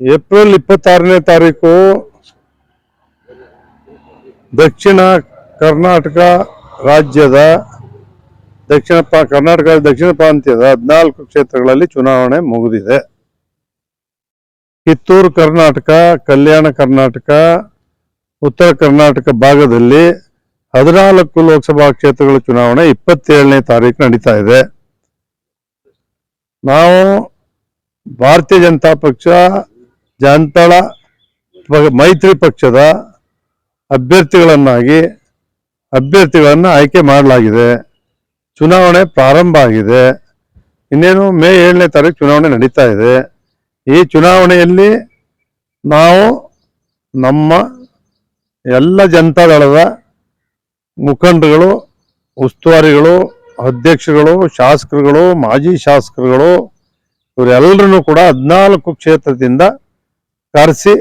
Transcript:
April ಇಪ್ಪತ್ತಾರನೇ ತಾರೀಕು ದಕ್ಷಿಣ ಕರ್ನಾಟಕ ರಾಜ್ಯದ ದಕ್ಷಿಣ ಕರ್ನಾಟಕ ದಕ್ಷಿಣ ಪ್ರಾಂತ್ಯದ ಹದಿನಾಲ್ಕು ಕ್ಷೇತ್ರಗಳಲ್ಲಿ ಚುನಾವಣೆ ಮುಗಿದಿದೆ. ಕಿತ್ತೂರು ಕರ್ನಾಟಕ, ಕಲ್ಯಾಣ ಕರ್ನಾಟಕ, ಉತ್ತರ ಕರ್ನಾಟಕ ಭಾಗದಲ್ಲಿ ಹದಿನಾಲ್ಕು ಲೋಕಸಭಾ ಕ್ಷೇತ್ರಗಳ ಚುನಾವಣೆ ಇಪ್ಪತ್ತೇಳನೇ ತಾರೀಕು ನಡೀತಾ ಇದೆ. ನಾವು ಭಾರತೀಯ ಜನತಾ ಪಕ್ಷ ಜನತಾಳ ಮೈತ್ರಿ ಪಕ್ಷದ ಅಭ್ಯರ್ಥಿಗಳನ್ನಾಗಿ, ಅಭ್ಯರ್ಥಿಗಳನ್ನು ಆಯ್ಕೆ ಮಾಡಲಾಗಿದೆ. ಚುನಾವಣೆ ಪ್ರಾರಂಭ ಆಗಿದೆ. ಇನ್ನೇನು ಮೇ ಏಳನೇ ತಾರೀಕು ಚುನಾವಣೆ ನಡೀತಾ ಇದೆ. ಈ ಚುನಾವಣೆಯಲ್ಲಿ ನಾವು ನಮ್ಮ ಎಲ್ಲ ಜನತಾದಳದ ಮುಖಂಡರುಗಳು ಉಸ್ತುವಾರಿಗಳು ಅಧ್ಯಕ್ಷರುಗಳು ಶಾಸಕರುಗಳು, ಮಾಜಿ ಶಾಸಕರುಗಳು ಇವರೆಲ್ಲರನ್ನು ಕೂಡ ಹದಿನಾಲ್ಕು ಕ್ಷೇತ್ರದಿಂದ ಕರೆಸಿ